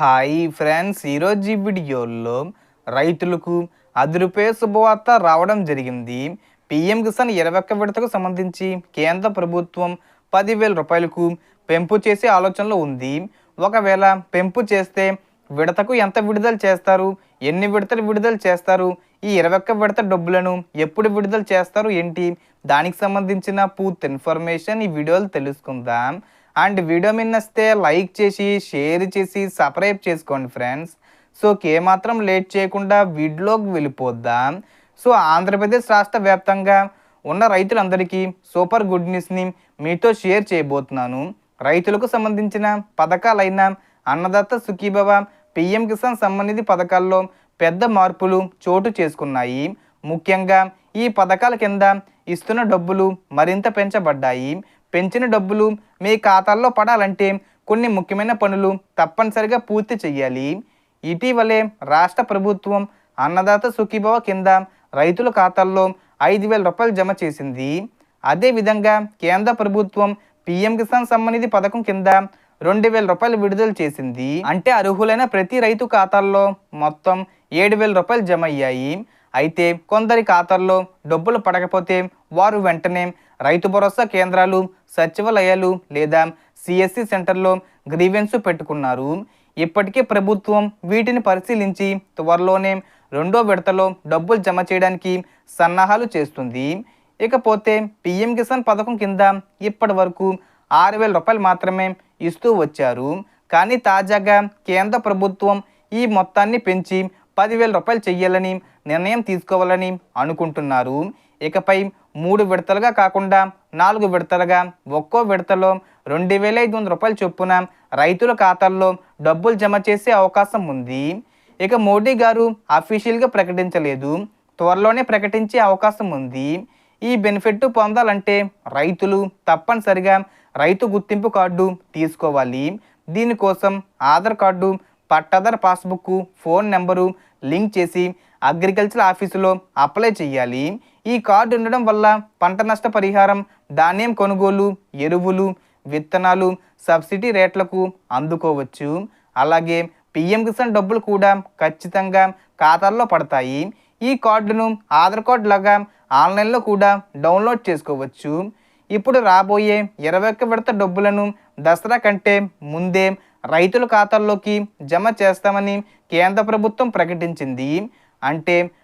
Hi friends ఈరోజు ఈ వీడియోలో రైతులకు అది రూపాయ శుభవార్త రావడం జరిగింది. పిఎం కిసాన్ ఇరవై ఒక్క విడతకు సంబంధించి కేంద్ర ప్రభుత్వం పదివేల రూపాయలకు పెంపు చేసే ఆలోచనలో ఉంది. ఒకవేళ పెంపు చేస్తే విడతకు ఎంత విడుదల చేస్తారు? ఎన్ని విడతలు విడుదల చేస్తారు? ఈ ఇరవై ఒక్క విడత డబ్బులను ఎప్పుడు విడుదల చేస్తారు ఏంటి? దానికి సంబంధించిన పూర్తి ఇన్ఫర్మేషన్ ఈ వీడియోలు తెలుసుకుందాం. అండ్ వీడియో మిన్నస్తే లైక్ చేసి షేర్ చేసి సబ్స్క్రైబ్ చేసుకోండి ఫ్రెండ్స్. సో ఏమాత్రం లేట్ చేయకుండా వీడియోకి వెళ్ళిపోద్దాం. సో ఆంధ్రప్రదేశ్ రాష్ట్ర వ్యాప్తంగా ఉన్న రైతులందరికీ సూపర్ గుడ్ న్యూస్ని మీతో షేర్ చేయబోతున్నాను. రైతులకు సంబంధించిన పథకాలైన అన్నదాత సుఖీభవ పిఎం కిసాన్ సంబంధిత పథకాల్లో పెద్ద మార్పులు చోటు చేసుకున్నాయి. ముఖ్యంగా ఈ పథకాల కింద ఇస్తున్న డబ్బులు మరింత పెంచబడ్డాయి. పెంచిన డబ్బులు మీ ఖాతాల్లో పడాలంటే కొన్ని ముఖ్యమైన పనులు తప్పనిసరిగా పూర్తి చేయాలి ఇటీవలే రాష్ట్ర ప్రభుత్వం అన్నదాత సుఖీభవ కింద రైతుల ఖాతాల్లో ఐదు వేల రూపాయలు జమ చేసింది. అదేవిధంగా కేంద్ర ప్రభుత్వం పిఎం కిసాన్ సంబంధిత పథకం కింద రెండు వేల రూపాయలు విడుదల చేసింది. అంటే అర్హులైన ప్రతి రైతు ఖాతాల్లో మొత్తం ఏడు వేల రూపాయలు జమ అయ్యాయి. అయితే కొందరి ఖాతాల్లో డబ్బులు పడకపోతే వారు వెంటనే రైతు భరోసా కేంద్రాలు సచివాలయాలు లేదా సిఎస్సి సెంటర్లో గ్రీవెన్స్ పెట్టుకున్నారు. ఇప్పటికే ప్రభుత్వం వీటిని పరిశీలించి త్వరలోనే రెండో విడతలో డబ్బులు జమ చేయడానికి సన్నాహాలు చేస్తుంది. ఇకపోతే పిఎం కిసాన్ పథకం కింద ఇప్పటి వరకు ఆరు వేల రూపాయలు మాత్రమే ఇస్తూ వచ్చారు. కానీ తాజాగా కేంద్ర ప్రభుత్వం ఈ మొత్తాన్ని పెంచి పదివేల రూపాయలు చెయ్యాలని నిర్ణయం తీసుకోవాలని అనుకుంటున్నారు. ఇకపై మూడు విడతలుగా కాకుండా నాలుగు విడతలుగా ఒక్కో విడతలో రెండు వేల ఐదు వందల రూపాయల చొప్పున రైతుల ఖాతాల్లో డబ్బులు జమ చేసే అవకాశం ఉంది. ఇక మోడీ గారు అఫీషియల్గా ప్రకటించలేదు. త్వరలోనే ప్రకటించే అవకాశం ఉంది. ఈ బెనిఫిట్ పొందాలంటే రైతులు తప్పనిసరిగా రైతు గుర్తింపు కార్డు తీసుకోవాలి. దీనికోసం Aadhaar card Pattadar passbook phone number link చేసి అగ్రికల్చర్ ఆఫీసులో అప్లై చేయాలి. ఈ కార్డు ఉండడం వల్ల పంట నష్ట పరిహారం ధాన్యం కొనుగోలు ఎరువులు విత్తనాలు సబ్సిడీ రేట్లకు అందుకోవచ్చు. అలాగే పిఎం కిసాన్ డబ్బులు కూడా ఖచ్చితంగా ఖాతాల్లో పడతాయి. ఈ కార్డును ఆధార్ కార్డు లాగా ఆన్లైన్లో కూడా డౌన్లోడ్ చేసుకోవచ్చు. ఇప్పుడు రాబోయే ఇరవై ఒక్క విడత డబ్బులను దసరా కంటే ముందే రైతుల ఖాతాల్లోకి జమ చేస్తామని కేంద్ర ప్రభుత్వం ప్రకటించింది. అంటే